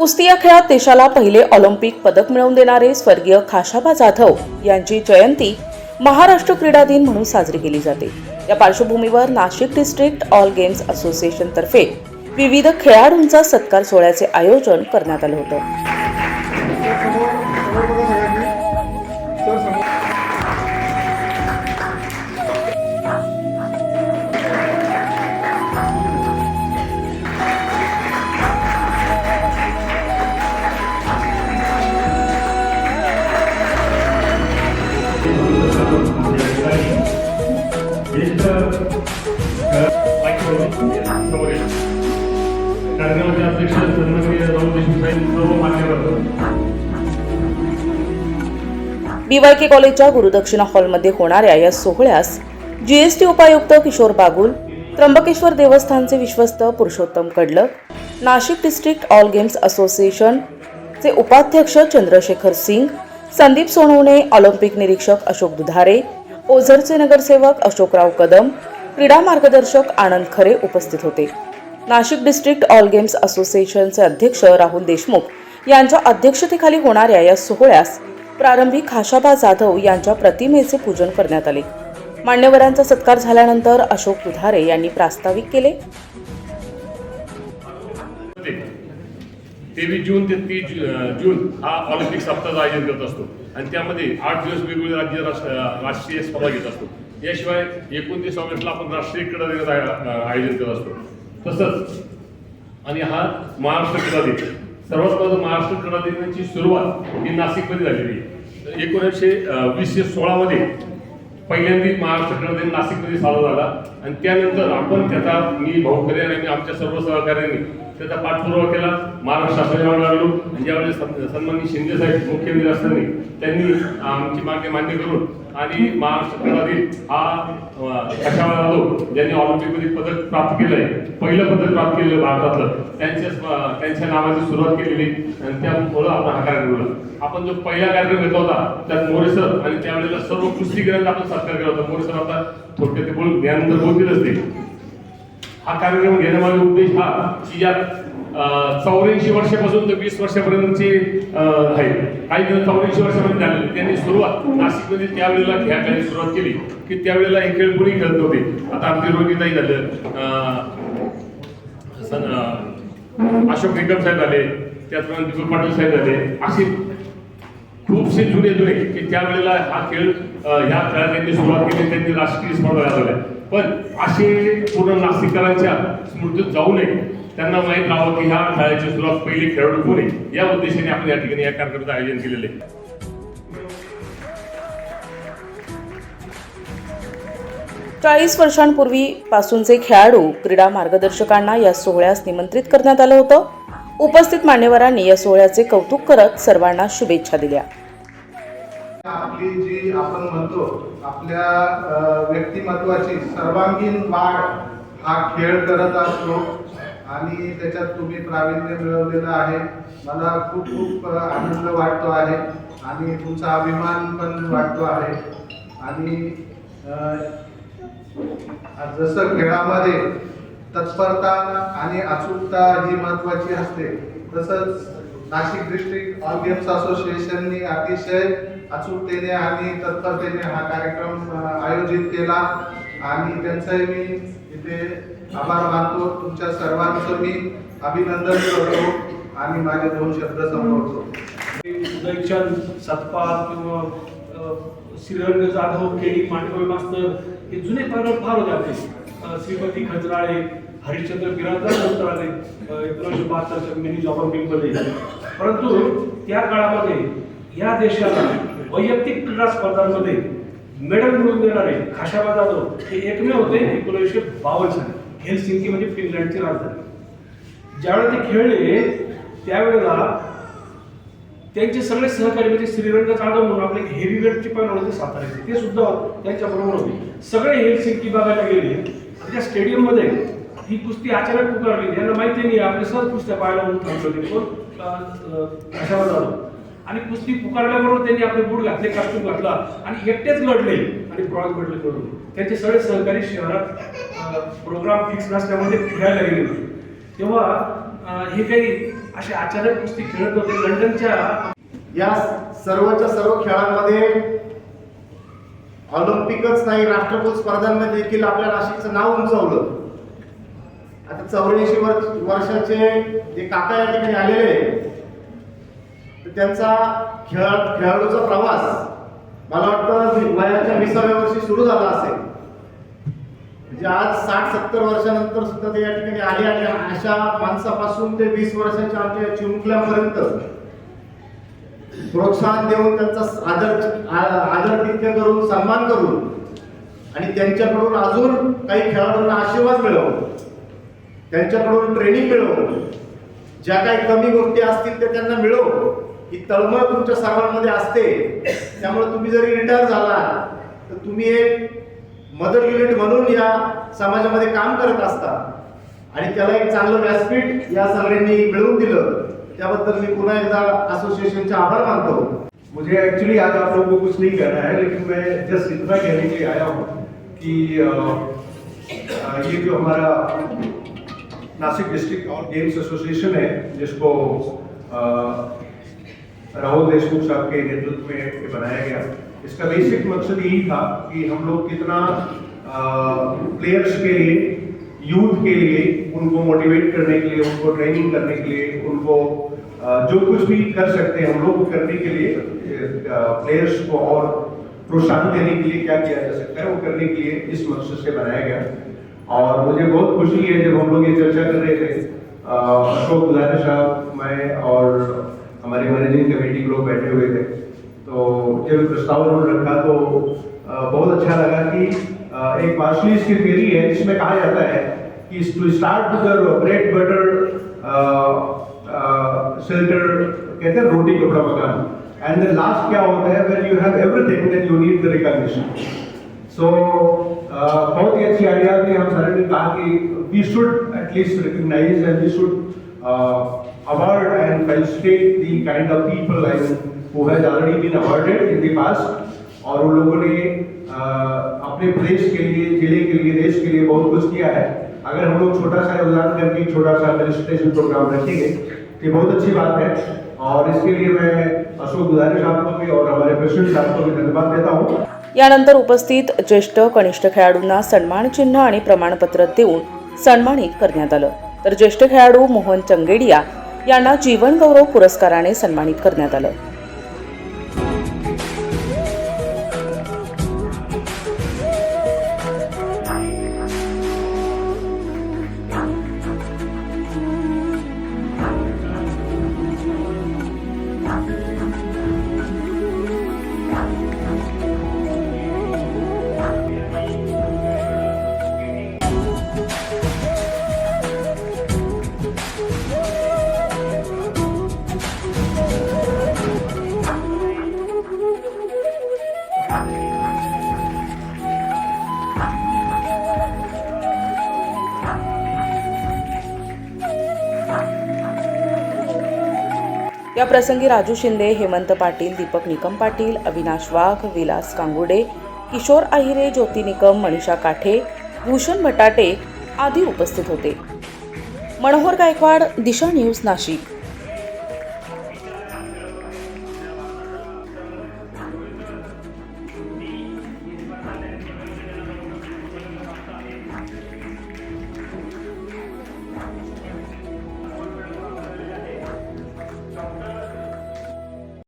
कुस्ती या खेळात देशाला पहिले ऑलिम्पिक पदक मिळवून देणारे स्वर्गीय खाशाबा जाधव यांची जयंती महाराष्ट्र क्रीडा दिन म्हणून साजरी केली जाते. या पार्श्वभूमीवर Nashik district all games association तर्फे विविध खेळाडूंचा सत्कार सोहळ्याचे आयोजन करण्यात आलं होतं. कार्यक्रमाचे अध्यक्ष सन्माननीय राहुल देशमुख साहेब सर्व मान्यवर बीवायके कॉलेजच्या गुरुदक्षिणा हॉलमध्ये होणाऱ्या या सोहळ्यास जीएसटी उपायुक्त किशोर बागुल त्र्यंबकेश्वर देवस्थानचे विश्वस्त Purushottam Kadlak Nashik district all games association चे उपाध्यक्ष चंद्रशेखर सिंग संदीप सोनवणे ऑलिम्पिक निरीक्षक अशोक दुधारे ओझरचे नगरसेवक अशोकराव कदम क्रीडा मार्गदर्शक आनंद खरे उपस्थित होते. नाशिक डिस्ट्रिक्ट ऑल गेम्स असोसिएशनचे अध्यक्ष राहुल देशमुख यांच्या अध्यक्षतेखाली होणाऱ्या या सोहळ्यास प्रारंभी खाशाबा जाधव यांच्या प्रतिमेचे पूजन करण्यात आले. मान्यवरांचा सत्कार झाल्यानंतर अशोक दुधारे यांनी प्रास्ताविक केले. तेवीस जून ते तीस जून हा ऑलिम्पिक सप्ताहाचं आयोजन करत असतो. आणि त्यामध्ये आठ दिवस वेगवेगळे राज्य राष्ट्र- राष्ट्रीय स्पर्धा घेत असतो. याशिवाय एकोणतीस ऑगस्टला आपण राष्ट्रीय क्रीडा दिनाचं आयोजन करत असतो. तसंच आणि हा महाराष्ट्र क्रीडा दिन. सर्वात पहिलं महाराष्ट्र क्रीडा दिनाची सुरुवात ही नाशिकमध्ये झालेली आहे. एकोणीसशे वीसशे सोळामध्ये पहिल्यांदा महाराष्ट्र क्रीडा दिन नाशिकमध्ये साजरा झाला. आणि त्यानंतर आपण त्याचा मी भाऊ आणि आमच्या सर्व सहकार्यांनी त्याचा पाठपुरावा केला. महाराष्ट्र शासनाला लागलो. आणि ज्यावेळेस सन्माननीय शिंदे साहेब मुख्यमंत्री असताना त्यांनी आमची मागणी मान्य करून आणि महाराष्ट्र क्रीडा हा कशावर आलो ज्यांनी ऑलिम्पिकमध्ये पदक प्राप्त केलं आहे पहिलं पदक प्राप्त केलं भारतातलं त्यांच्या त्यांच्या नावाची सुरुवात केलेली आणि त्यामुळं आपण हा कार्यक्रम केला आपण जो पहिला कार्यक्रम घेतला होता त्यात मोरे सर आणि त्यावेळेला सर्व कुस्तीगिरांचा आपण सत्कार केला होता. मोरे सर आता थोडक्यात ते बोल यानंतर बोलतीलच ते हा कार्यक्रम घेण्यामागे उद्देश हा की यात चौऱ्याऐंशी वर्षापासून तर वीस वर्षापर्यंतचे आहे काही जण चौऱ्याऐंशी वर्षापर्यंत झालेले. त्यांनी सुरुवात नाशिकमध्ये त्यावेळेला खेळायला सुरुवात केली की त्यावेळेला हे खेळ कोणी खेळत होते. आता आमचे रोहिताई झालं अशोक निकम साहेब झाले त्याचप्रमाणे दीपक पाटील साहेब झाले असे खूपसे जुने जुने की त्यावेळेला हा खेळ ह्या खेळाडूंनी सुरुवात केली त्यांनी राष्ट्रीय स्पर्धा झाल्या पण असे पूर्ण नाशिककरांच्या स्मृतीत जाऊ नये. त्यांना माहीत राहावं की ह्या खेळाची सुरुवात पहिली खेळाडू कोण आहे? या उद्देशाने आपण या ठिकाणी या कार्यक्रमाचं आयोजन केलेलं आहे. चाळीस वर्षांपूर्वी पासूनचे खेळाडू क्रीडा मार्गदर्शकांना या सोहळ्यास निमंत्रित करण्यात आलं होतं. उपस्थित मान्यवरांनी या सोहळ्याचे कौतुक करत सर्वांना शुभेच्छा दिल्या. आपली जी आपण म्हणतो आपल्या व्यक्तिमत्वाची सर्वांगीण वाढ हा खेळ करत असतो. आणि त्याच्यात तुम्ही प्रावीण्य मिळवलेलं आहे. मला खूप खूप आनंद वाटतो आहे. आणि तुमचा अभिमान पण वाटतो आहे. आणि जसं खेळामध्ये तत्परता आणि अचूकता ही महत्वाची असते तसंच नाशिक डिस्ट्रिक्ट ऑल गेम्स असोसिएशननी अतिशय अचूकतेने आणि तत्परतेने हा कार्यक्रम आयोजित केला. आणि त्यांचंही मी इथे आभार मानतो. तुमच्या सर्वांचं मी अभिनंदन करतो आणि माझे दोन शब्द संपवतो. उदयचंद सतपाल किंवा श्रीरंग जाधव केली डी मांडवे मास्तर हे जुने पारंपरिक फार होते आपले. श्रीपती श्रीमती खजराळे हरिश्चंद्र बिराजदार नंतर एकोणीसशे बहात्तरच्या मिनी ऑलिम्पिकमध्ये परंतु त्या काळामध्ये या देशाला वैयक्तिक क्रीडा स्पर्धांमध्ये मेडल मिळवून देणारे खाशाबा जाधव हे एकमेव होते एकोणीसशे बावन्न साली म्हणजे फिनलँडची राजधानी. ज्यावेळेला ते खेळले त्यावेळेला त्यांचे सगळे सहकारी म्हणजे श्रीरंग जाधव म्हणून आपले हेवी पण होते साताऱ्याचे ते सुद्धा त्यांच्या बरोबर होते. सगळे हेलसिंकी बघायला गेले. त्या स्टेडियममध्ये ही कुस्ती अचानक पुकारली. यांना माहिती नाही आपले सहज कुस्त्या पाहायला म्हणून थांबवली पण कशावर जाधव आणि कुस्ती पुकारल्याबरोबर त्यांनी आपले बूट घातले कास्टूम घातला आणि एकटेच लढले आणि ब्रॉन्झ मेडल करून. त्यांचे सगळे सहकारी शहरात प्रोग्राम फिक्स नसल्यामुळे फिरायला गेले होते. तेव्हा हे काही असे अचानक कुस्ती खेळत होते लंडनच्या या सर्वच्या सर्व खेळांमध्ये ऑलिम्पिकच नाही राष्ट्रकुल स्पर्धांमध्ये देखील आपल्या नाशिकचं नाव उंचावलं. चौऱ्याऐंशी वर्ष वर्षाचे जे काका या ठिकाणी आलेले आहे तर त्यांचा खेळ खेळाडूचा प्रवास मला वाटतं वयाच्या विसाव्या वर्षी सुरू झाला असेल. म्हणजे आज साठ सत्तर वर्षानंतर सुद्धा ते या ठिकाणी आले आणि अशा माणसापासून ते वीस वर्षाच्या आमच्या चिमुकल्यापर्यंत प्रोत्साहन देऊन त्यांचा आदर आदर तिथ्य करून सन्मान करून आणि त्यांच्याकडून अजून काही खेळाडूंना आशीर्वाद मिळवून त्यांच्याकडून ट्रेनिंग मिळवून ज्या काही कमी गोष्टी असतील त्या त्यांना मिळव ही तळमळ तुमच्या सर्वांमध्ये असते. त्यामुळे तुम्ही जरी रिटायर झाला तर तुम्ही एक मदर युनिट म्हणून या समाजामध्ये काम करत असता. आणि त्याला एक चांगलं व्यासपीठ या सगळ्यांनी मिळवून दिलं. त्याबद्दल मी पुन्हा एकदा असोसिएशनचे आभार मानतो. मुझे एक्चुअली आज आप लोगों को कुछ नहीं कहना है लेकिन मैं जस्ट इतना कहने के लिए आया हूँ कि ये जो हमारा Nashik district all games association है, जिसको राहुल देशमुख साहब के नेतृत्व में बनाया गया। इसका बेसिक मकसद यही था कि हम लोग कितना प्लेयर्स के लिए यूथ के लिए, उनको मोटिवेट करने के लिए, उनको ट्रेनिंग करने के लिए, उनको जो कुछ भी कर सकते हैं हम लोग करने के लिए प्लेयर्स को और प्रोत्साहन देने के लिए क्या किया जा सकता है, वो करने के लिए इस मकसद से बनाया गया। और मुझे बहुत खुशी है जब हम लोग ये चर्चा कर रहे थे। अशोक गुलारे साहब, मैं और हमारे मैनेजिंग कमेटी के लोग बैठे हुए थे। तो जब प्रस्ताव उन्होंने रखा तो बहुत अच्छा लगा कि एक मार्शलिस्ट की थ्योरी है, जिसमें कहा जाता है कि to start with bread butter shelter कहते हैं रोटी कपड़ा मकान। एंड द लास्ट क्या होता है when you have everything then you need the recognition so बहुत ही अच्छी आइडिया थी हम सारे ने कहा कि we should at least recognise and we should award and felicitate the kind of people like who has already been awarded in the past और उन लोगों ने uh, अपने प्रदेश के लिए ज़िले के लिए देश के लिए बहुत कुछ किया है। अगर हम लोग छोटा सा योगदान करके छोटा सा फेलिसिटेशन प्रोग्राम रखेंगे तो बहुत अच्छी बात है। और इसके लिए मैं अशोक गुदारे साहब को भी और हमारे प्रेसिडेंट साहब को भी धन्यवाद देता हूँ। यानंतर उपस्थित ज्येष्ठ कनिष्ठ खेळाडूंना सन्मान चिन्ह आणि प्रमाणपत्र देऊन सन्मानित करण्यात आलं. तर ज्येष्ठ खेळाडू मोहन चंगेडिया यांना जीवन गौरव पुरस्काराने सन्मानित करण्यात आलं. या प्रसंगी राजू शिंदे हेमंत पाटील दीपक निकम पाटील अविनाश वाघ विलास कांगुडे किशोर आहिरे ज्योती निकम मनीषा काठे भूषण भटाटे आदी उपस्थित होते. मनोहर गायकवाड दिशा न्यूज नाशिक.